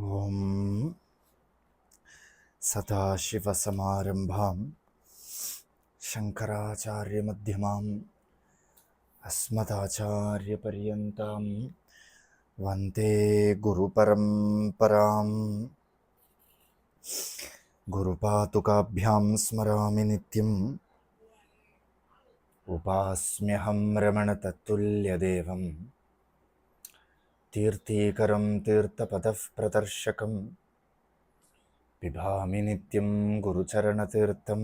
ॐ सदाशिवसमारम्भां शङ्कराचार्यमध्यमाम् अस्मदाचार्यपर्यन्तां वन्दे गुरुपरम्पराम्। गुरुपातुकाभ्यां स्मरामि नित्यम्। उपास्म्यहं रमणतत्तुल्यदेवम् तीर्थीकरं तीर्थपदः प्रदर्शकं पिबामि नित्यं गुरुचरणतीर्थं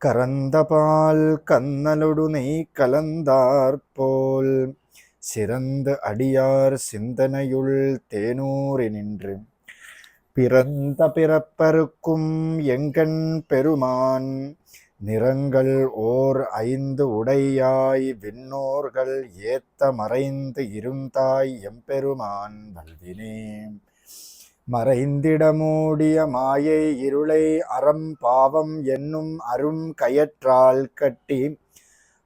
கரந்தபால் கண்ணலொடுனை கலந்தார் போல் சிறந்த அடியார் சிந்தனையுள் தேனூறி நின்று பிறந்த பிறப்பருக்கும் எங்கண் பெருமான் நிறங்கள் ஓர் ஐந்து உடையாய் விண்ணோர்கள் ஏத்த மறைந்து இருந்தாய் எம்பெருமான் வல்வினே. மறைந்திட மூடிய மாயை இருளை அறம் பாவம் என்னும் அரும் கயற்றால் கட்டி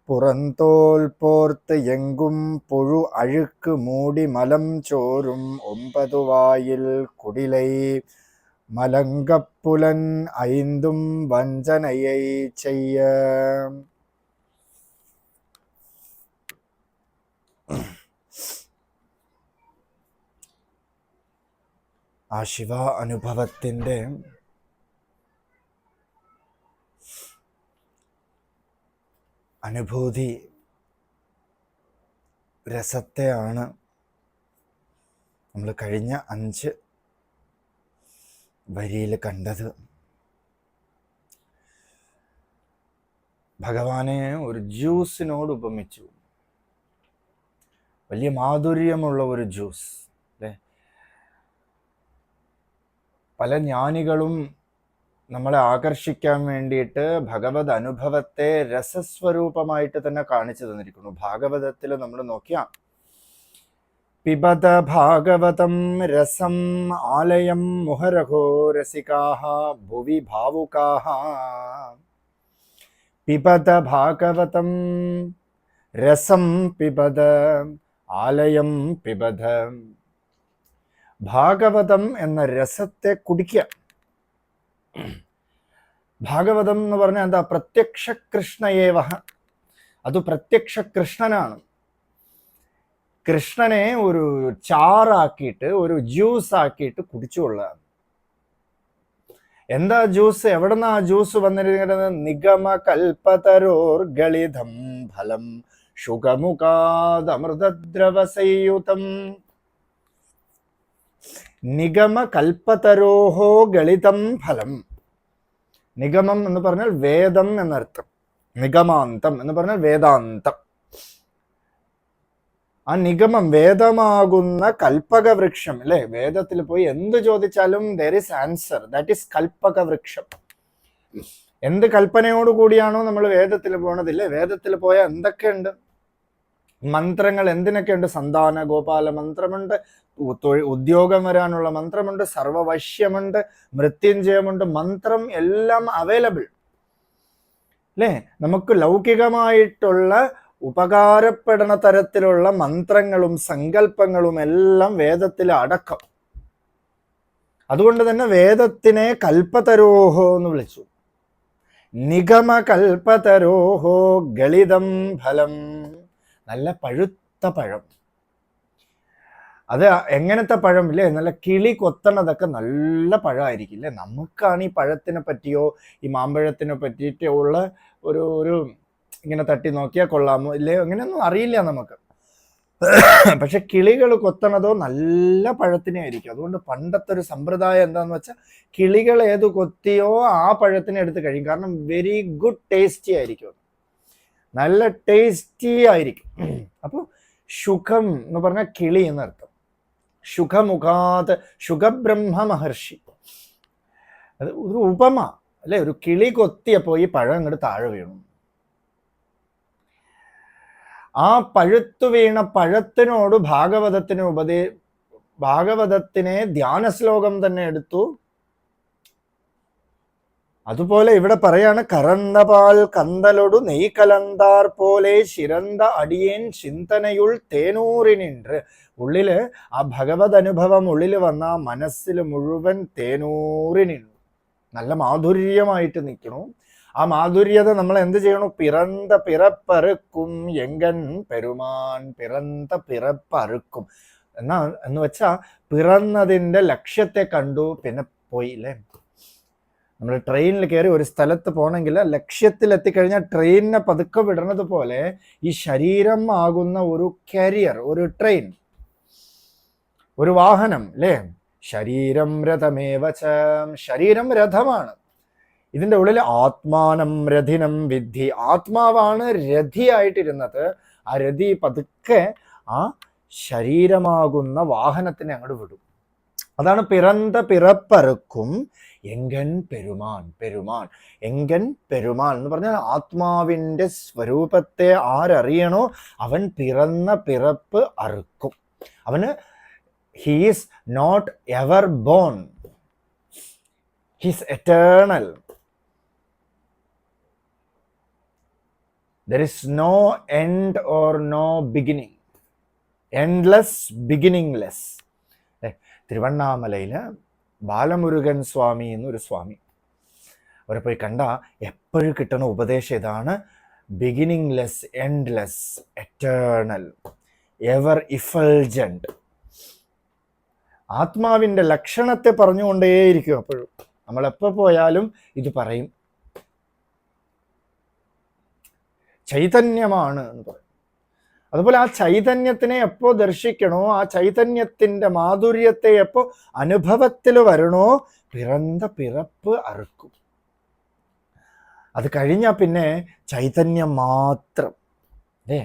புறந்தோல் போர்த்து எங்கும் புழு அழுக்கு மூடி மலம் சோறும் ஒன்பது வாயில் குடிலை மலங்கப்புலன் ஐந்தும் வஞ்சனையை செய்ய ആ ശിവ അനുഭവത്തിൻ്റെ അനുഭൂതി രസത്തെയാണ് നമ്മൾ കഴിഞ്ഞ അഞ്ച് വരിയിൽ കണ്ടത്. ഭഗവാനെ ഒരു ജ്യൂസിനോട് ഉപമിച്ചു. വലിയ മാധുര്യമുള്ള ഒരു ജ്യൂസ് അല്ലേ? പല ജ്ഞാനികളും നമ്മളെ ആകർഷിക്കാൻ വേണ്ടിയിട്ട് ഭഗവത് അനുഭവത്തെ രസസ്വരൂപമായിട്ട് തന്നെ കാണിച്ചു തന്നിരിക്കുന്നു. ഭാഗവതത്തിൽ നമ്മൾ നോക്കിയാൽ പിബത ഭാഗവതം രസം ആലയം മുഹരഹോ രസികാഹ ഭുവി ഭാവുകാഹ പിബത ഭാഗവതം രസം പിബത ആലയം പിബത ഭാഗവതം എന്ന രസത്തെ കുടിക്കുക. ഭാഗവതം എന്ന് പറഞ്ഞാൽ എന്താ? പ്രത്യക്ഷ കൃഷ്ണയേവ. അത് പ്രത്യക്ഷ കൃഷ്ണനാണ്. കൃഷ്ണനെ ഒരു ചാറാക്കിയിട്ട് ഒരു ജ്യൂസ് ആക്കിയിട്ട് കുടിച്ചുകൊള്ളുക എന്താ ജ്യൂസ്? എവിടെന്നാ ജ്യൂസ് വന്നിരിക്കുന്നത്? നിഗമ കൽപ്പതരോർ ഗളിതം ഫലം ശുഖമുഖാദമൃതദ്രവസയുതം നിഗമ കൽപ്പതരോഹോ ഗളിതം ഫലം. നിഗമം എന്ന് പറഞ്ഞാൽ വേദം എന്നർത്ഥം. നിഗമാന്തം എന്ന് പറഞ്ഞാൽ വേദാന്തം. ആ നിഗമം വേദമാകുന്ന കൽപ്പക വൃക്ഷം അല്ലെ? വേദത്തിൽ പോയി എന്ത് ചോദിച്ചാലും there is answer that is Kalpaka Vriksham എന്ത് കൽപ്പനയോട് കൂടിയാണോ നമ്മൾ വേദത്തിൽ പോണതില്ലേ വേദത്തിൽ പോയ എന്തൊക്കെയുണ്ട്? മന്ത്രങ്ങൾ എന്തിനൊക്കെയുണ്ട്? സന്താന ഗോപാല മന്ത്രമുണ്ട് ഉദ്യോഗം വരാനുള്ള മന്ത്രമുണ്ട് സർവവശ്യമുണ്ട് മൃത്യുഞ്ജയമുണ്ട് മന്ത്രം എല്ലാം അവൈലബിൾ അല്ലേ? നമുക്ക് ലൗകികമായിട്ടുള്ള ഉപകാരപ്പെടുന്ന തരത്തിലുള്ള മന്ത്രങ്ങളും സങ്കല്പങ്ങളും എല്ലാം വേദത്തിൽ അടക്കം. അതുകൊണ്ട് തന്നെ വേദത്തിനെ കൽപ്പതരോഹോ എന്ന് വിളിച്ചു. നിഗമ കൽപ്പതരോഹോ ഗളിതം ഫലം. നല്ല പഴുത്ത പഴം. അത് എങ്ങനത്തെ പഴം ഇല്ലേ നല്ല കിളി കൊത്തണതൊക്കെ നല്ല പഴമായിരിക്കും അല്ലേ നമുക്കാണ് ഈ പഴത്തിനെ പറ്റിയോ ഈ മാമ്പഴത്തിനെ പറ്റിയിട്ടോ ഉള്ള ഒരു ഒരു ഇങ്ങനെ തട്ടി നോക്കിയാൽ കൊള്ളാമോ? ഇല്ലയോ? അങ്ങനെയൊന്നും അറിയില്ല നമുക്ക്. പക്ഷെ കിളികൾ കൊത്തണതോ നല്ല പഴത്തിനെ ആയിരിക്കും. അതുകൊണ്ട് പണ്ടത്തെ ഒരു സമ്പ്രദായം എന്താന്ന് വെച്ചാൽ കിളികൾ ഏത് കൊത്തിയോ ആ പഴത്തിനെ എടുത്ത് കഴിയും കാരണം വെരി ഗുഡ് ടേസ്റ്റി ആയിരിക്കും. നല്ല ടേസ്റ്റി ആയിരിക്കും. അപ്പോൾ സുഖം എന്ന് പറഞ്ഞാൽ കിളി എന്നർത്ഥം. സുഖമുഖാത് സുഖബ്രഹ്മ മഹർഷി. അത് ഒരു ഉപമ. അല്ലെ? ഒരു കിളി കൊത്തിയപ്പോൾ ഈ പഴം അങ്ങോട്ട് താഴെ വീണു. ആ പഴുത്തു വീണ പഴത്തിനോട് ഭാഗവതത്തിന് ഉപദേ ഭാഗവതത്തിനെ ധ്യാന ശ്ലോകം തന്നെ എടുത്തു. അതുപോലെ ഇവിടെ പറയാണ് കറന്തപാൽ കന്തലൊടു നെയ് കലന്താർ പോലെ ശിരന്ത അടിയേൻ ചിന്തനയുൾ തേനൂറിനിன்று. ഉള്ളിൽ ആ ഭഗവത് അനുഭവം ഉള്ളിൽ വന്ന മനസ്സിൽ മുഴുവൻ തേനൂറിനിന്നു. നല്ല മാധുര്യമായിട്ട് നിൽക്കണു. ആ മാധുര്യത നമ്മൾ എന്ത് ചെയ്യണം? പിറന്ത പിറപ്പറുക്കും എങ്കൻ പെരുമാൻ പിറന്ത പിറപ്പറുക്കും. എന്നാ എന്ന് വെച്ചാൽ പിറന്നതിന്റെ ലക്ഷ്യത്തെ കണ്ടു പിന്നെ പോയി അല്ലേ നമ്മൾ ട്രെയിനിൽ കയറി ഒരു സ്ഥലത്ത് പോകണമെങ്കിൽ ലക്ഷ്യത്തിൽ എത്തിക്കഴിഞ്ഞാൽ ട്രെയിനിനെ പതുക്കെ വിടണത് പോലെ ഈ ശരീരം ആകുന്ന ഒരു കരിയർ ഒരു ട്രെയിൻ ഒരു വാഹനം അല്ലേ ശരീരം രഥമേവ ശരീരം രഥമാണ്. ഇതിന്റെ ഉള്ളിൽ ആത്മാനം രഥിനം വിദ്ധി. ആത്മാവാണ് രഥിയായിട്ടിരുന്നത്. ആ രഥി പതുക്കെ ആ ശരീരമാകുന്ന വാഹനത്തിനെ അങ്ങോട്ട് വിടും. അതാണ് പിറന്ത പിറപ്പറുക്കും എങ്കൻ പെരുമാൻ പെരുമാൻ. എങ്കൻ പെരുമാൻ എന്ന് പറഞ്ഞാൽ ആത്മാവിന്റെ സ്വരൂപത്തെ ആരറിയണോ അവൻ പിറന്ന പിറപ്പ് അറുക്കും. അവന് he's not ever born he's eternal there is no end or no beginning endless beginningless തിരുവണ്ണാമലയിൽ Balamurugan Swami എന്നൊരു സ്വാമി. അവരെ പോയി കണ്ട എപ്പോഴും കിട്ടുന്ന ഉപദേശം ഇതാണ് beginningless endless eternal ever effulgent ആത്മാവിന്റെ ലക്ഷണത്തെ പറഞ്ഞുകൊണ്ടേയിരിക്കും അപ്പോഴും. നമ്മളെപ്പോൾ പോയാലും ഇത് പറയും. ചൈതന്യമാണ് എന്ന് പറയും. അതുപോലെ ആ ചൈതന്യത്തിനെ എപ്പോ ദർശിക്കണോ ആ ചൈതന്യത്തിന്റെ മാധുര്യത്തെ എപ്പോ അനുഭവത്തിൽ വരണോ പിറന്ത പിറപ്പ് അറുക്കും. അത് കഴിഞ്ഞാൽ പിന്നെ ചൈതന്യം മാത്രം. അല്ലേ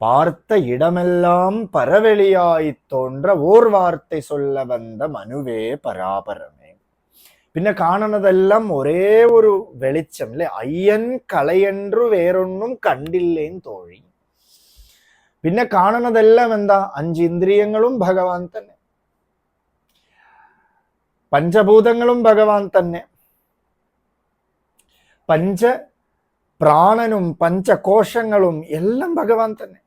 பார்த்த இடமெல்லாம் പരവെളിയായി தோன்ற ஓர் സൊല്ല വന്ത മനുവേ പരാപരം പിന്നെ കാണുന്നതെല്ലാം ഒരേ ഒരു വെളിച്ചം അല്ലെ? അയ്യൻ കളയൻറു വേറൊന്നും കണ്ടില്ലേന്ന് തോഴി പിന്നെ കാണുന്നതെല്ലാം എന്താ? അഞ്ച് ഇന്ദ്രിയങ്ങളും ഭഗവാൻ തന്നെ. പഞ്ചഭൂതങ്ങളും ഭഗവാൻ തന്നെ. പഞ്ച പ്രാണനും പഞ്ചകോശങ്ങളും എല്ലാം ഭഗവാൻ തന്നെ.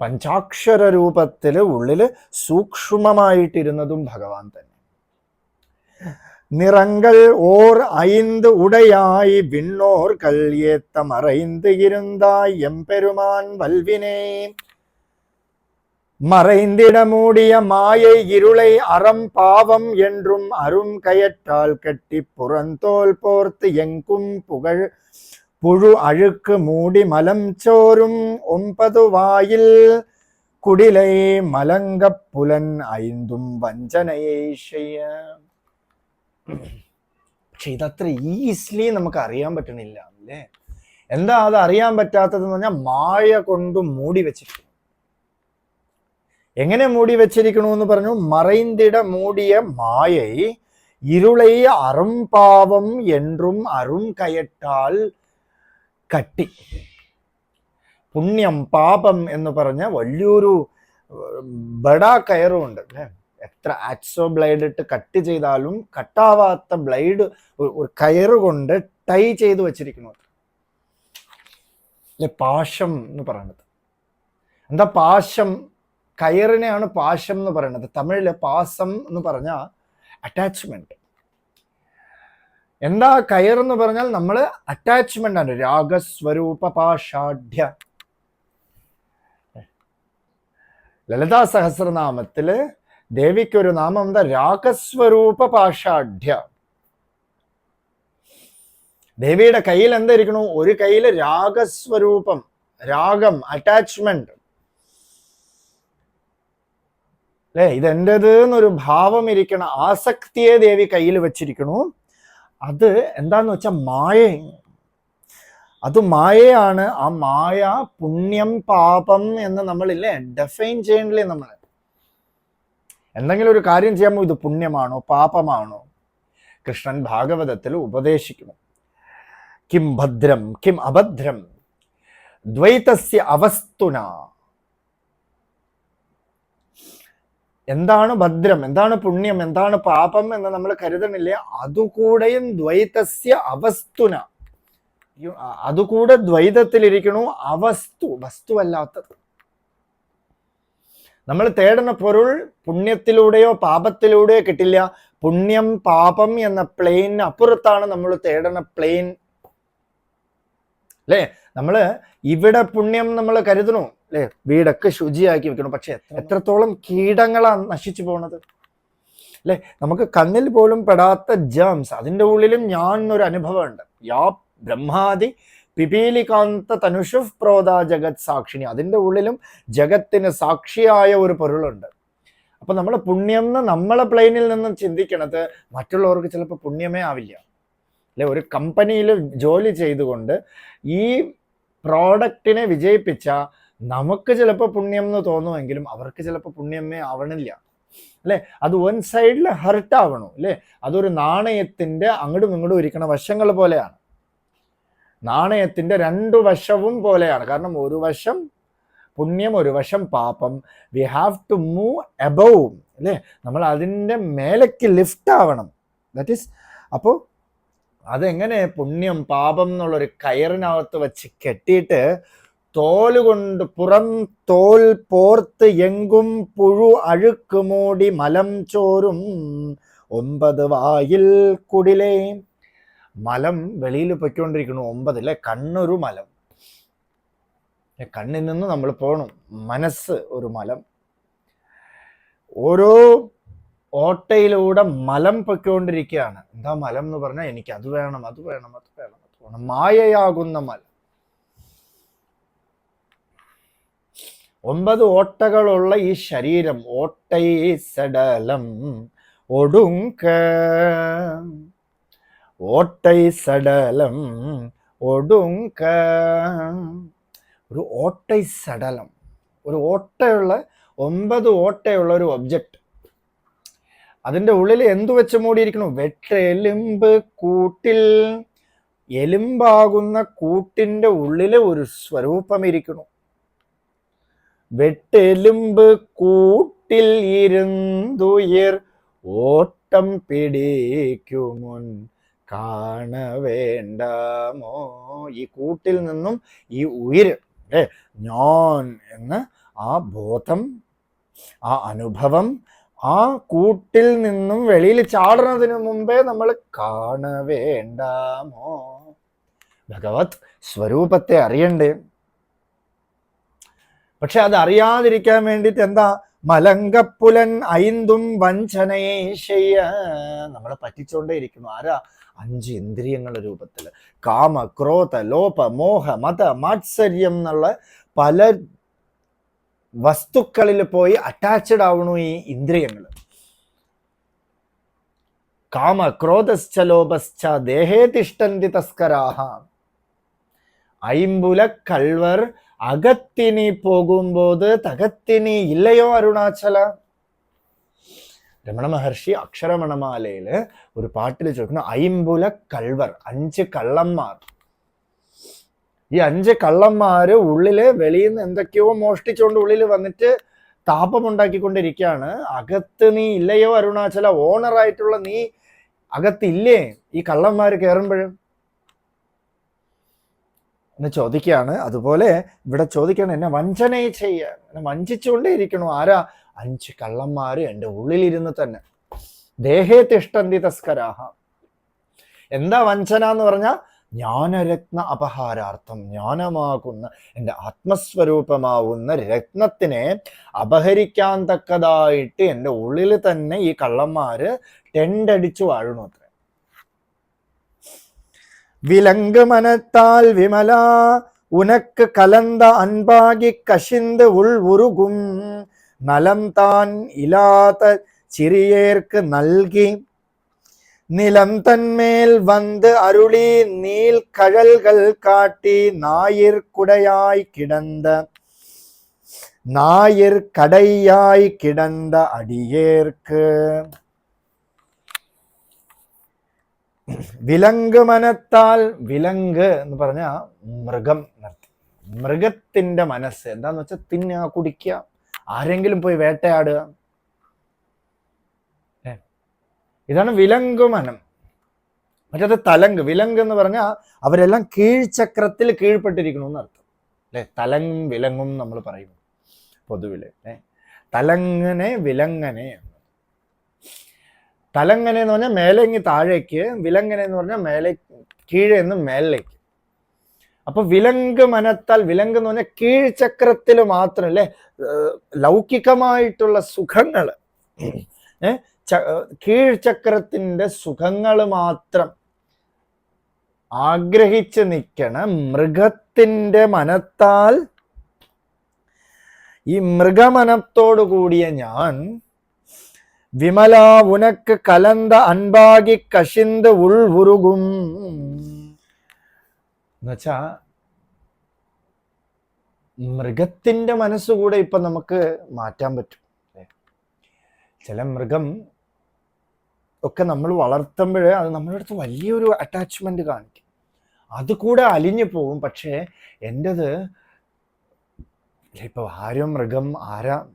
പഞ്ചാക്ഷര രൂപത്തിൽ ഉള്ളിൽ സൂക്ഷ്മമായിട്ടിരുന്നതും ഭഗവാൻ തന്നെ. நிறங்கள் ஓர் ஐந்து உடையாய் விண்ணோர் கல் ஏத்தம் அறைந்து இருந்தாய் எம்பெருமான் வல்வினே. மறைந்திட மூடிய மாயை இருளை அறம் பாவம் என்றும் அரும் கயற்றால் கட்டி புறந்தோல் போர்த்து எங்கும் புகழ் புழு அழுக்கு மூடி மலம் சோறும் ஒன்பது வாயில் குடிலை மலங்கப் புலன் ஐந்தும் வஞ்சனையை செய்ய. പക്ഷെ ഇതത്ര ഈസിലി നമുക്ക് അറിയാൻ പറ്റണില്ല അല്ലേ? എന്താ അത് അറിയാൻ പറ്റാത്തതെന്ന് പറഞ്ഞാൽ മായ കൊണ്ട് മൂടി വെച്ചിരിക്കുന്നു. എങ്ങനെ മൂടി വെച്ചിരിക്കണു എന്ന് പറഞ്ഞു? മറൈന്തിട മൂടിയ മായൈ ഇരുളൈ അറും പാവം എന്നും അറും കയറ്റാൽ കട്ടി. പുണ്യം പാപം എന്ന് പറഞ്ഞ വലിയൊരു ബഡാ കയറുമുണ്ട് അല്ലേ? എത്ര ആക്സോ ബ്ലേഡ് ഇട്ട് കട്ട് ചെയ്താലും കട്ടാവാത്ത ബ്ലേഡ് ഒരു കയറ് കൊണ്ട് ടൈ ചെയ്ത് വെച്ചിരിക്കുന്നു അല്ലെ പാശം എന്ന് പറയുന്നത് എന്താ പാശം? കയറിനെയാണ് പാശം എന്ന് പറയുന്നത് തമിഴിൽ പാസം എന്ന് പറഞ്ഞാൽ അറ്റാച്ച്മെന്റ് എന്താ കയർ എന്ന് പറഞ്ഞാൽ നമ്മൾ അറ്റാച്ച്മെന്റ് ആണ്. രാഗസ്വരൂപ പാഷാഢ്യ. ലളിതാ സഹസ്രനാമത്തിൽ ദേവിക്ക് ഒരു നാമം എന്താ? രാഗസ്വരൂപ പാഷാഢ്യ. ദേവിയുടെ കയ്യിൽ എന്തായിരിക്കണു? ഒരു കയ്യിൽ രാഗസ്വരൂപം രാഗം അറ്റാച്ച്മെന്റ് അല്ലേ? ഇതെന്റെത് എന്നൊരു ഭാവം ഇരിക്കണ ആസക്തിയെ ദേവി കയ്യിൽ വെച്ചിരിക്കണു. അത് എന്താന്ന് വെച്ചാൽ മായ അത് മായയാണ്. ആ മായ പുണ്യം പാപം എന്ന് നമ്മളില്ലേ ഡെഫൈൻ ചെയ്യണില്ലേ നമ്മൾ എന്തെങ്കിലും ഒരു കാര്യം ചെയ്യുമ്പോൾ ഇത് പുണ്യമാണോ പാപമാണോ? കൃഷ്ണൻ ഭാഗവതത്തിൽ ഉപദേശിക്കുന്നു. കിം ഭദ്രം കിം അഭദ്രം ദ്വൈതസ്യ അവസ്തുന. എന്താണ് ഭദ്രം? എന്താണ് പുണ്യം? എന്താണ് പാപം എന്ന് നമ്മൾ കരുതണില്ലേ? അതുകൂടെയും ദ്വൈതസ്യ അവസ്തുന. അതുകൂടെ ദ്വൈതത്തിലിരിക്കണു അവസ്തു വസ്തുവല്ലാത്തത്. നമ്മൾ തേടുന്ന പൊരുൾ പുണ്യത്തിലൂടെയോ പാപത്തിലൂടെയോ കിട്ടില്ല. പുണ്യം പാപം എന്ന പ്ലെയിന് അപ്പുറത്താണ് നമ്മൾ തേടുന്ന പ്ലെയിൻ അല്ലേ? നമ്മൾ ഇവിടെ പുണ്യം നമ്മൾ കരുതണു അല്ലേ? വീടൊക്കെ ശുചിയാക്കി വെക്കണം പക്ഷെ എത്ര- എത്രത്തോളം കീടങ്ങളാണ് നശിച്ചു പോണത്. അല്ലേ? നമുക്ക് കണ്ണിൽ പോലും പെടാത്ത ജേംസ് അതിന്റെ ഉള്ളിലും ഞാൻ ഒരു അനുഭവമുണ്ട്. യാ ബ്രഹ്മാദി പിപീലികാന്ത തനുഷു പ്രോത ജഗത് സാക്ഷിണി അതിന്റെ ഉള്ളിലും ജഗത്തിന് സാക്ഷിയായ ഒരു പൊരുളുണ്ട്. അപ്പൊ നമ്മൾ പുണ്യം എന്ന് നമ്മളെ പ്ലെയിനിൽ നിന്നും ചിന്തിക്കണത് മറ്റുള്ളവർക്ക് ചിലപ്പോൾ പുണ്യമേ ആവില്ല. അല്ലെ ഒരു കമ്പനിയിൽ ജോലി ചെയ്തുകൊണ്ട് ഈ പ്രോഡക്റ്റിനെ വിജയിപ്പിച്ച നമുക്ക് ചിലപ്പോൾ പുണ്യം എന്ന് തോന്നുമെങ്കിലും അവർക്ക് ചിലപ്പോൾ പുണ്യമേ ആവണില്ല. അല്ലെ അത് വൺ സൈഡിൽ ഹർട്ട് ആവണു. അല്ലെ അതൊരു നാണയത്തിന്റെ അങ്ങോട്ടും ഇങ്ങോട്ടും ഇരിക്കണ വശങ്ങൾ പോലെയാണ്. നാണയത്തിന്റെ രണ്ടു വശവും പോലെയാണ്. കാരണം ഒരു വശം പുണ്യം ഒരു വശം പാപം. We have to move above അല്ലേ? നമ്മൾ അതിന്റെ മേലേക്ക് ലിഫ്റ്റ് ആവണം. ദാറ്റ് ഈസ് അപ്പോൾ അതെങ്ങനെ പുണ്യം പാപം എന്നുള്ളൊരു കയറിനകത്ത് വെച്ച് കെട്ടിയിട്ട് തോൽ കൊണ്ട് പുറം തോൽ പോർത്ത് എങ്കും പുഴു അഴുക്ക് മൂടി മലം ചോറും ഒമ്പത് വായിൽ കുടിലേ. മലം വെളിയിൽ പൊയ്ക്കൊണ്ടിരിക്കുന്നു. ഒമ്പത് അല്ലെ കണ്ണൊരു മലം. കണ്ണിൽ നിന്ന് നമ്മൾ പോകണം മനസ്സ് ഒരു മലം. ഓരോ ഓട്ടയിലൂടെ മലം പൊയ്ക്കൊണ്ടിരിക്കുകയാണ്. എന്താ മലം എന്ന് പറഞ്ഞാൽ എനിക്ക് അത് വേണം അത് വേണം അത് വേണം അത് വേണം. മായയാകുന്ന മലം. ഒമ്പത് ഓട്ടകളുള്ള ഈ ശരീരം ഓട്ടൈ സടലം ഒടുങ്ക ഓട്ടൈ സടലം ഒടുങ്ക. ഒരു ഓട്ടൈ സടലം. ഒരു ഓട്ടയുള്ള ഒമ്പത് ഓട്ടയുള്ള ഒരു ഒബ്ജക്റ്റ് അതിന്റെ ഉള്ളിൽ എന്തു വെച്ച് മൂടിയിരിക്കണു വെട്ടെലുമ്പ് കൂട്ടിൽ. എലുമ്പാകുന്ന കൂട്ടിന്റെ ഉള്ളിൽ ഒരു സ്വരൂപം ഇരിക്കണു വെട്ടെലുമ്പ് കൂട്ടിൽ ഇരുന്നുയർ ഓട്ടം പിടിക്കുമുൻ. കാണ വേണ്ടാമോ ഈ കൂട്ടിൽ നിന്നും ഈ ഉയിര് അല്ലേ ഞാൻ എന്ന് ആ ബോധം ആ അനുഭവം ആ കൂട്ടിൽ നിന്നും വെളിയിൽ ചാടുന്നതിന് മുമ്പേ നമ്മൾ കാണവേണ്ടാമോ ഭഗവത് സ്വരൂപത്തെ അറിയണ്ടേ? പക്ഷെ അത് അറിയാതിരിക്കാൻ വേണ്ടിയിട്ട് എന്താ? മലങ്കപ്പുലൻ ഐന്തും വഞ്ചനയെ ചെയ്യ നമ്മളെ പറ്റിച്ചോണ്ടേ ഇരിക്കുന്നു. ആരാ? അഞ്ച് ഇന്ദ്രിയങ്ങളുടെ രൂപത്തിൽ കാമ ക്രോധ ലോപ മോഹ മത മാത്സര്യം എന്നുള്ള പല വസ്തുക്കളിൽ പോയി അറ്റാച്ച്ഡ് ആവണു ഈ ഇന്ദ്രിയങ്ങൾ കാമ ക്രോധശ്ച ലോപശ്ച ദേഹേ തിഷ്ടന്തി തസ്കരാഹ ஐம்புல கல்வர் அகத்தினி போகும்போது தகத்தினி இல்லையோ அருணாச்சல രമണ മഹർഷി അക്ഷരമണമാലയിൽ ഒരു പാട്ടിൽ ചോദിക്കുന്നു ഐമ്പുല കൾവർ അഞ്ച് കള്ളന്മാർ. ഈ അഞ്ച് കള്ളന്മാര് ഉള്ളിൽ വെളിയിൽ നിന്ന് എന്തൊക്കെയോ മോഷ്ടിച്ചുകൊണ്ട് ഉള്ളിൽ വന്നിട്ട് താപമുണ്ടാക്കിക്കൊണ്ടിരിക്കുകയാണ് അകത്ത് നീ ഇല്ലയോ അരുണാചല? ഓണറായിട്ടുള്ള നീ അകത്തില്ലേ? ഈ കള്ളന്മാർ കയറുമ്പോഴും എന്ന് ചോദിക്കുകയാണ്. അതുപോലെ ഇവിടെ ചോദിക്കണം എന്നെ വഞ്ചനയെ ചെയ്യാൻ എന്നെ വഞ്ചിച്ചുകൊണ്ടേ ഇരിക്കണു ആരാ അഞ്ച് കള്ളന്മാർ എന്റെ ഉള്ളിലിരുന്ന് തന്നെ. ദേഹേ തിഷ്ടന്തി തസ്കരാഹ. എന്താ വഞ്ചന എന്ന് പറഞ്ഞാൽ ജ്ഞാനരത്ന അപഹാരാർത്ഥം ജ്ഞാനമാകുന്ന എന്റെ ആത്മസ്വരൂപമാവുന്ന രത്നത്തിനെ അപഹരിക്കാൻ തക്കതായിട്ട് എന്റെ ഉള്ളിൽ തന്നെ ഈ കള്ളന്മാർ ടെൻഡടിച്ചു വാഴണു അത്ര. വിലങ്ക് മനത്താൽ വിമല ഉനക്ക് കലന്ത അൻപാകി കശിന്ത് ഉൾ ഉരുകും நலம் தான் இலாத சிறியேற்கு நல்கி நிலம் தன்மேல் வந்து அருளி நீல் கழல்கள் காட்டி ஞாயிற் குடையாய் கிடந்த ஞாயிற் கடையாய் கிடந்த அடியேற்கு വിലങ്ക് മനത്താൽ വിലങ്ക് എന്ന് പറഞ്ഞ മൃഗം എന്നർത്ഥം. മൃഗത്തിന്റെ മനസ്സ് എന്താന്ന് വെച്ചാൽ തിന്നുക കുടിക്കുക ആരെങ്കിലും പോയി വേട്ടയാടുക. ഇതാണ് വിലങ്കുമനം. മറ്റത് തലങ്ക്. വിലങ്ക് എന്ന് പറഞ്ഞാൽ അവരെല്ലാം കീഴ്ചക്രത്തിൽ കീഴ്പ്പെട്ടിരിക്കണം എന്ന് അർത്ഥം അല്ലേ? തലങ്ങും വിലങ്ങും നമ്മൾ പറയുന്നു പൊതുവിൽ തലങ്ങനെ വിലങ്ങനെ തലങ്ങനെ എന്ന് പറഞ്ഞാൽ മേലെങ്ങി താഴേക്ക് വിലങ്ങനെ എന്ന് പറഞ്ഞാൽ മേലെ കീഴെന്ന് മേലിലേക്ക് അപ്പൊ വിലങ്ക് മനത്താൽ വിലങ്ക് എന്ന് പറഞ്ഞാൽ കീഴ്ചക്രത്തിൽ മാത്രം അല്ലെ ലൗകികമായിട്ടുള്ള സുഖങ്ങൾ കീഴ്ചക്രത്തിന്റെ സുഖങ്ങൾ മാത്രം ആഗ്രഹിച്ച് നിൽക്കണ. മൃഗത്തിന്റെ മനത്താൽ ഈ മൃഗമനത്തോടു കൂടിയ ഞാൻ വിമല ഉനക്ക് കലന്ത അൻപാകി കശിന്ത് ഉൾവുരുകും. എന്നുവച്ചാ മൃഗത്തിന്റെ മനസ്സുകൂടെ ഇപ്പൊ നമുക്ക് മാറ്റാൻ പറ്റും. ചില മൃഗം ഒക്കെ നമ്മൾ വളർത്തുമ്പോൾ അത് നമ്മുടെ അടുത്ത് വലിയൊരു അറ്റാച്ച്മെന്റ് കാണിക്കും. അത് കൂടെ അലിഞ്ഞു പോകും പക്ഷേ എന്റെത് ഇപ്പൊ ആരും മൃഗം ആരാ?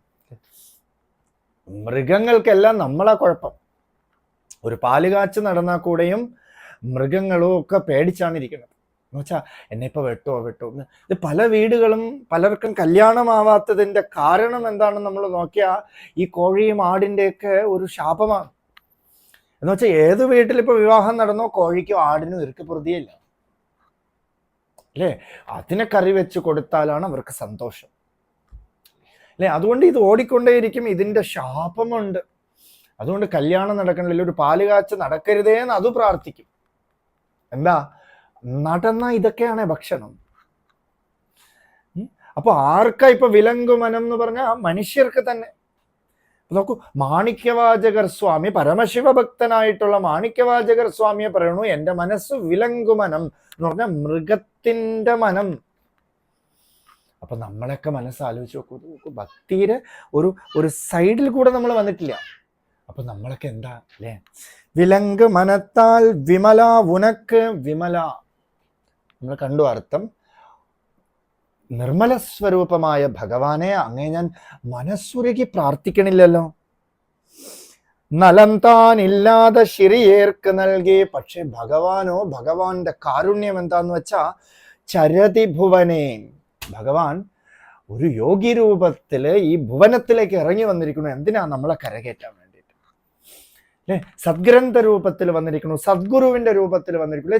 മൃഗങ്ങൾക്കെല്ലാം നമ്മളാ കുഴപ്പം. ഒരു പാൽ കാച്ച് നടന്നാൽ കൂടെയും മൃഗങ്ങളും ഒക്കെ പേടിച്ചാണ് ഇരിക്കുന്നത്. എന്ന് വെച്ചാൽ എന്നെ ഇപ്പൊ വെട്ടോ വെട്ടോ ഇത് പല വീടുകളും പലർക്കും കല്യാണമാവാത്തതിന്റെ കാരണം എന്താണെന്ന് നമ്മൾ നോക്കിയാൽ ഈ കോഴിയും ആടിന്റെയൊക്കെ ഒരു ശാപമാണ്. എന്ന് വെച്ചാൽ ഏത് വീട്ടിൽ ഇപ്പൊ വിവാഹം നടന്നോ കോഴിക്കോ ആടിനോ ഇരുക്ക് പ്രതിയല്ല. അല്ലേ? അതിനെ കറി വെച്ച് കൊടുത്താലാണ് അവർക്ക് സന്തോഷം. അല്ലേ? അതുകൊണ്ട് ഇത് ഓടിക്കൊണ്ടേയിരിക്കും ഇതിന്റെ ശാപമുണ്ട്. അതുകൊണ്ട് കല്യാണം നടക്കണില്ല ഒരു പാലുകാച്ച് നടക്കരുതേ എന്ന് അത് പ്രാർത്ഥിക്കും. എന്താ? നടന്ന ഇതൊക്കെയാണ് ഭക്ഷണം. അപ്പൊ ആർക്കാ ഇപ്പൊ വിലങ്കുമനം എന്ന് പറഞ്ഞാൽ മനുഷ്യർക്ക് തന്നെ. നോക്കൂ മാണിക്യവാചകർ സ്വാമി പരമശിവഭക്തനായിട്ടുള്ള മാണിക്യവാചകർ സ്വാമിയെ പറയണു എന്റെ മനസ്സ് വിലങ്കുമനം എന്ന് പറഞ്ഞാൽ മൃഗത്തിന്റെ മനം. അപ്പൊ നമ്മളൊക്കെ മനസ്സാലോചിച്ച് നോക്കൂ ഭക്തിയുടെ ഒരു ഒരു സൈഡിൽ കൂടെ നമ്മൾ വന്നിട്ടില്ല. അപ്പൊ നമ്മളൊക്കെ എന്താ അല്ലേ? വിലങ്ക് മനത്താൽ വിമല ഉനക്ക് വിമല. നമ്മൾ കണ്ടു അർത്ഥം. നിർമ്മല സ്വരൂപമായ ഭഗവാനെ അങ്ങേ ഞാൻ മനസ്സുരുകി പ്രാർത്ഥിക്കണില്ലല്ലോ. നലം താൻ ഇല്ലാതെ ശിരിയേർക്ക് നൽകി. പക്ഷെ ഭഗവാനോ ഭഗവാന്റെ കാരുണ്യം എന്താന്ന് വെച്ചാ ചരതി ഭുവനെ. ഭഗവാൻ ഒരു യോഗി രൂപത്തിൽ ഈ ഭുവനത്തിലേക്ക് ഇറങ്ങി വന്നിരിക്കുന്നു. എന്തിനാ നമ്മളെ കരകയറ്റാൻ വേണ്ടിയിട്ട്? അല്ലെ? സദ്ഗ്രന്ഥ രൂപത്തിൽ വന്നിരിക്കുന്നു. സദ്ഗുരുവിന്റെ രൂപത്തിൽ വന്നിരിക്കുന്നു.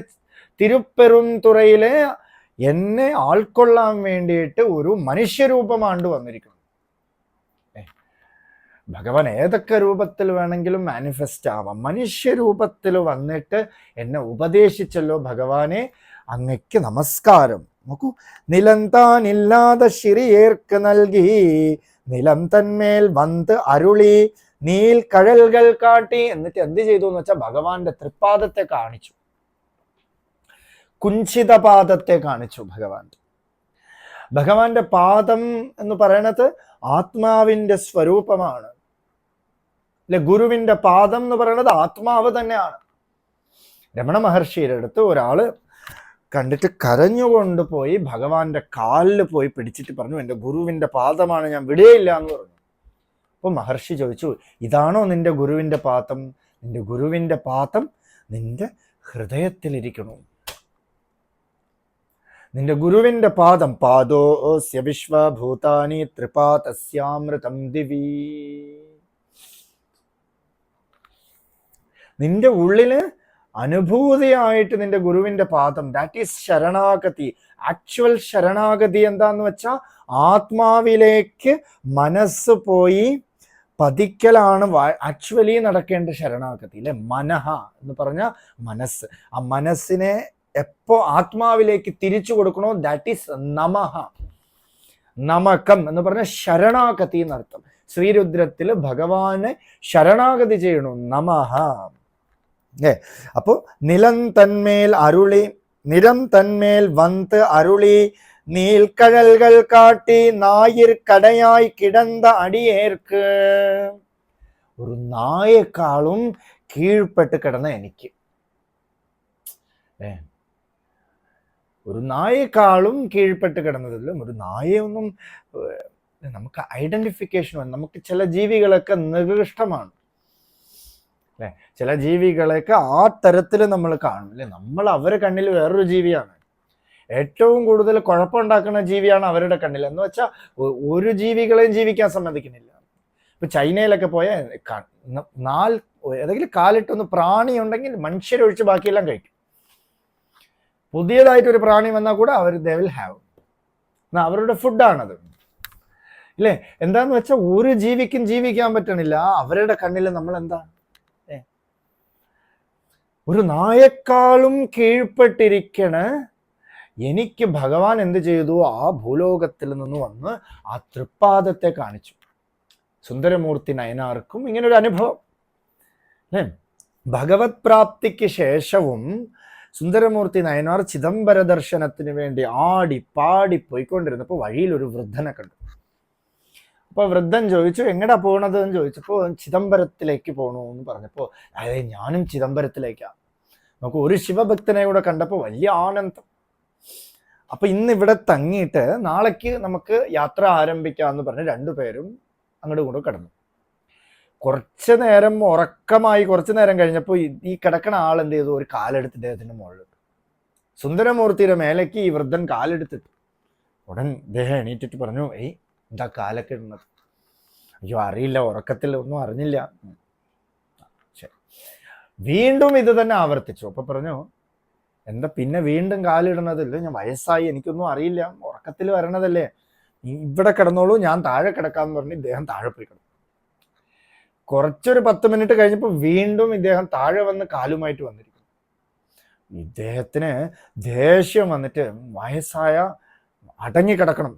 തിരുപ്പെരുംതുറയിലെ എന്നെ ആൾക്കൊള്ളാൻ വേണ്ടിയിട്ട് ഒരു മനുഷ്യരൂപമാണ്ട് വന്നിരിക്കുന്നു. ഭഗവാൻ ഏതൊക്കെ രൂപത്തിൽ വേണമെങ്കിലും മാനിഫെസ്റ്റ് ആവാം. മനുഷ്യരൂപത്തിൽ വന്നിട്ട് എന്നെ ഉപദേശിച്ചല്ലോ ഭഗവാനെ അങ്ങയ്ക്ക് നമസ്കാരം. നോക്കൂ നിലം താനില്ലാതെ ശിരിയേർക്ക് നൽകി നിലം തന്മേൽ വന്ന് അരുളി നീൽ കഴൽകൾ കാട്ടി. എന്നിട്ട് എന്ത് ചെയ്തു എന്ന് വെച്ചാൽ ഭഗവാന്റെ തൃപ്പാദത്തെ കാണിച്ചു. കുഞ്ചിത പാദത്തെ കാണിച്ചു ഭഗവാൻ ഭഗവാന്റെ പാദം എന്ന് പറയണത് ആത്മാവിന്റെ സ്വരൂപമാണ്. അല്ലെ ഗുരുവിന്റെ പാദം എന്ന് പറയുന്നത് ആത്മാവ് തന്നെയാണ്. രമണ മഹർഷിയുടെ അടുത്ത് ഒരാൾ കണ്ടിട്ട് കരഞ്ഞുകൊണ്ട് പോയി ഭഗവാന്റെ കാലിൽ പോയി പിടിച്ചിട്ട് പറഞ്ഞു എന്റെ ഗുരുവിന്റെ പാദമാണ് ഞാൻ വിടുകയില്ല എന്ന് പറഞ്ഞു. അപ്പോൾ മഹർഷി ചോദിച്ചു ഇതാണോ നിന്റെ ഗുരുവിന്റെ പാദം? നിന്റെ ഗുരുവിന്റെ പാദം നിന്റെ ഹൃദയത്തിലിരിക്കണു. നിന്റെ ഗുരുവിന്റെ പാദം പാദോസ്യ വിശ്വഭൂതാനി ത്രിപാതസ്യാമൃതം ദിവി. നിന്റെ ഉള്ളിൽ അനുഭൂതിയായിട്ട് നിന്റെ ഗുരുവിന്റെ പാദം ദാറ്റ് ഈസ് ശരണാഗതി. ആക്ച്വൽ ശരണാഗതി എന്താന്ന് വെച്ചാൽ ആത്മാവിലേക്ക് മനസ്സ് പോയി പതിക്കലാണ് ആക്ച്വലി നടക്കേണ്ട ശരണാഗതി അല്ലെ? മനഹ എന്ന് പറഞ്ഞ മനസ്സ്. ആ മനസ്സിനെ എപ്പോ ആത്മാവിലേക്ക് തിരിച്ചു കൊടുക്കണോ ദാറ്റ് ഈസ് നമഹ. നമകം എന്ന് പറഞ്ഞ ശരണാഗതി എന്നർത്ഥം. ശ്രീരുദ്രത്തിൽ ഭഗവാനെ ശരണാഗതി ചെയ്യണു നമഹ. ഏ അപ്പോൾ നിലം തന്മേൽ അരുളി നിലം തന്മേൽ വന്ത് അരുളി നീൽക്കഴൽകൾ കാട്ടി നായിർ കടയായി കിടന്ന അടിയേർക്ക്. ഒരു നായേക്കാളും കീഴ്പ്പെട്ട് കിടന്ന എനിക്ക്. ഏ ഒരു നായേക്കാളും കീഴ്പ്പെട്ട് കിടന്നതിലും ഒരു നായയൊന്നും നമുക്ക് ഐഡന്റിഫിക്കേഷൻ നമുക്ക് ചില ജീവികളൊക്കെ നികൃഷ്ടമാണ്. അല്ലെ? ചില ജീവികളെയൊക്കെ ആ തരത്തിൽ നമ്മൾ കാണും. അല്ലെ? നമ്മൾ അവരെ കണ്ണിൽ വേറൊരു ജീവിയാണ്. ഏറ്റവും കൂടുതൽ കുഴപ്പമുണ്ടാക്കുന്ന ജീവിയാണ് അവരുടെ കണ്ണിൽ. എന്ന് വെച്ചാൽ ഒരു ജീവികളെയും ജീവിക്കാൻ സമ്മതിക്കുന്നില്ല. ഇപ്പൊ ചൈനയിലൊക്കെ പോയാൽ നാല് ഏതെങ്കിലും കാലിട്ടൊന്ന് പ്രാണി ഉണ്ടെങ്കിൽ മനുഷ്യരൊഴിച്ച് ബാക്കിയെല്ലാം കഴിക്കും. പുതിയതായിട്ട് ഒരു പ്രാണി വന്നാൽ കൂടെ അവർ ദേ വിൽ ഹാവ് എന്നാൽ അവരുടെ ഫുഡാണത് ഇല്ലേ? എന്താന്ന് വെച്ചാൽ ഒരു ജീവിക്കും ജീവിക്കാൻ പറ്റണില്ല. അവരുടെ കണ്ണിൽ നമ്മൾ എന്താ? ഒരു നായക്കാളും കീഴ്പ്പെട്ടിരിക്കണ. എനിക്ക് ഭഗവാൻ എന്ത് ചെയ്തു? ആ ഭൂലോകത്തിൽ നിന്ന് വന്ന് ആ തൃപ്പാദത്തെ കാണിച്ചു. സുന്ദരമൂർത്തി നയനാർക്കും ഇങ്ങനൊരു അനുഭവം. ഭഗവത് പ്രാപ്തിക്ക് ശേഷവും സുന്ദരമൂർത്തി നയനാർ ചിദംബര ദർശനത്തിന് വേണ്ടി ആടി പാടി പോയിക്കൊണ്ടിരുന്നപ്പോൾ വഴിയിൽ ഒരു വൃദ്ധനെ കണ്ടു. അപ്പോൾ വൃദ്ധൻ ചോദിച്ചു എങ്ങടാ പോണത് എന്ന് ചോദിച്ചപ്പോൾ ചിദംബരത്തിലേക്ക് പോകണു എന്ന് പറഞ്ഞപ്പോൾ അതെ ഞാനും ചിദംബരത്തിലേക്കാ. നമുക്ക് ഒരു ശിവഭക്തനെ കൂടെ കണ്ടപ്പോൾ വലിയ ആനന്ദം. അപ്പൊ ഇന്ന് ഇവിടെ തങ്ങിയിട്ട് നാളേക്ക് നമുക്ക് യാത്ര ആരംഭിക്കാം എന്ന് പറഞ്ഞ് രണ്ടുപേരും അങ്ങോട്ട് ഇങ്ങോട്ട് കിടന്നു. കുറച്ച് നേരം ഉറക്കമായി കുറച്ച് നേരം കഴിഞ്ഞപ്പോൾ ഈ കിടക്കണ ആൾ എന്ത് ചെയ്തു? ഒരു കാലെടുത്ത് ഇദ്ദേഹത്തിന്റെ മുകളിലിട്ടു. സുന്ദരമൂർത്തിയുടെ മേലേക്ക് ഈ വൃദ്ധൻ കാലെടുത്തിട്ടു. ഉടൻ ഇദ്ദേഹം എണീറ്റിട്ട് പറഞ്ഞു ഏയ് എന്താ കാലൊക്കെ ഇടുന്നത്? അയ്യോ അറിയില്ല ഉറക്കത്തിൽ ഒന്നും അറിഞ്ഞില്ല. ശരി. വീണ്ടും ഇത് തന്നെ ആവർത്തിച്ചു. അപ്പൊ പറഞ്ഞു എന്താ പിന്നെ വീണ്ടും കാലിടണതില്ല ഞാൻ വയസ്സായി എനിക്കൊന്നും അറിയില്ല. ഉറക്കത്തിൽ വരണതല്ലേ? ഇവിടെ കിടന്നോളൂ ഞാൻ താഴെ കിടക്കാന്ന് പറഞ്ഞ് ഇദ്ദേഹം താഴെ പോയി കിടന്നു. കുറച്ചൊരു പത്ത് മിനിറ്റ് കഴിഞ്ഞപ്പോൾ വീണ്ടും ഇദ്ദേഹം താഴെ വന്ന് കാലുമായിട്ട് വന്നിരിക്കുന്നു. ഇദ്ദേഹത്തിന് ദേഷ്യം വന്നിട്ട് വയസ്സായ അടങ്ങിക്കിടക്കണം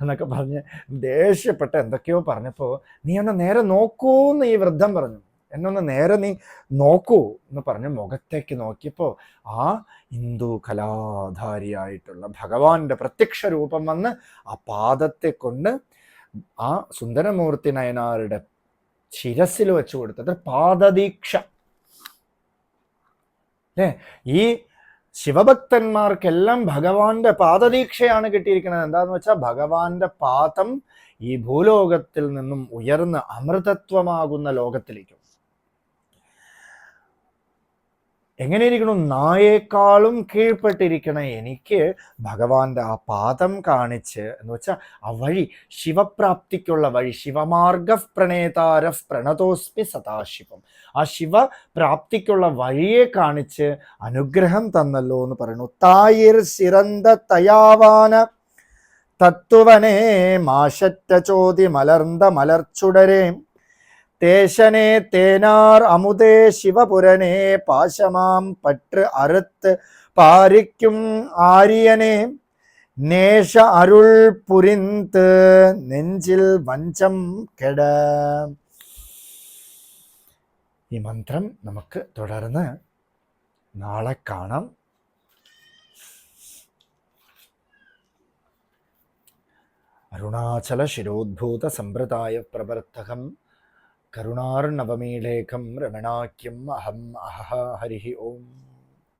എന്നൊക്കെ പറഞ്ഞ് ദേഷ്യപ്പെട്ട് എന്തൊക്കെയോ പറഞ്ഞപ്പോൾ നീ ഒന്ന് നേരെ നോക്കൂ എന്ന് ഈ വൃദ്ധം പറഞ്ഞു. എന്നൊന്ന് നേരെ നീ നോക്കൂ എന്ന് പറഞ്ഞ് മുഖത്തേക്ക് നോക്കിയപ്പോൾ ആ ഹിന്ദു കലാധാരിയായിട്ടുള്ള ഭഗവാന്റെ പ്രത്യക്ഷ രൂപം വന്ന് ആ പാദത്തെ കൊണ്ട് ആ സുന്ദരമൂർത്തി നയനാരുടെ ശിരസിൽ വെച്ച് കൊടുത്തത്. പാദദീക്ഷ. അല്ലേ? ഈ ശിവഭക്തന്മാർക്കെല്ലാം ഭഗവാന്റെ പാദദീക്ഷയാണ് കിട്ടിയിരിക്കുന്നത്. എന്താന്ന് വെച്ചാൽ ഭഗവാന്റെ പാദം ഈ ഭൂലോകത്തിൽ നിന്നും ഉയർന്ന് അമൃതത്വമാകുന്ന ലോകത്തിലേക്കും. എങ്ങനെയിരിക്കണം? നായേക്കാളും കീഴ്പ്പെട്ടിരിക്കണ. എനിക്ക് ഭഗവാന്റെ ആ പാദം കാണിച്ച് എന്ന് വെച്ചാൽ ആ വഴി ശിവപ്രാപ്തിക്കുള്ള വഴി ശിവമാർഗ പ്രണേതാര പ്രണതോസ്മി സദാശിവം. ആ ശിവപ്രാപ്തിക്കുള്ള വഴിയെ കാണിച്ച് അനുഗ്രഹം തന്നല്ലോ എന്ന് പറയുന്നു. തായിർ സിറന്ത തയാവാന തത്വനെ മാഷറ്റ ചോതി മലർന്ത മലർച്ചുടരേ. തേശനെ തേനാർ അമുതേ ശിവപുരനെ പാശമാം പട്ട് അറുത്ത് പാരിക്കും ആര്യനെ. നേഷ അരുൾ പുരിന്ത് നെഞ്ചിൽ വഞ്ചം കെട. ഈ മന്ത്രം നമുക്ക് തുടർന്ന് നാളെ കാണാം. അരുണാചല ശിരോദ്ഭൂത സമ്പ്രദായ പ്രവർത്തകം. கருணார்ணவமீலேகம் ரமணாக்கியம் அஹம் அஹா ஹரிஹி ஓம்.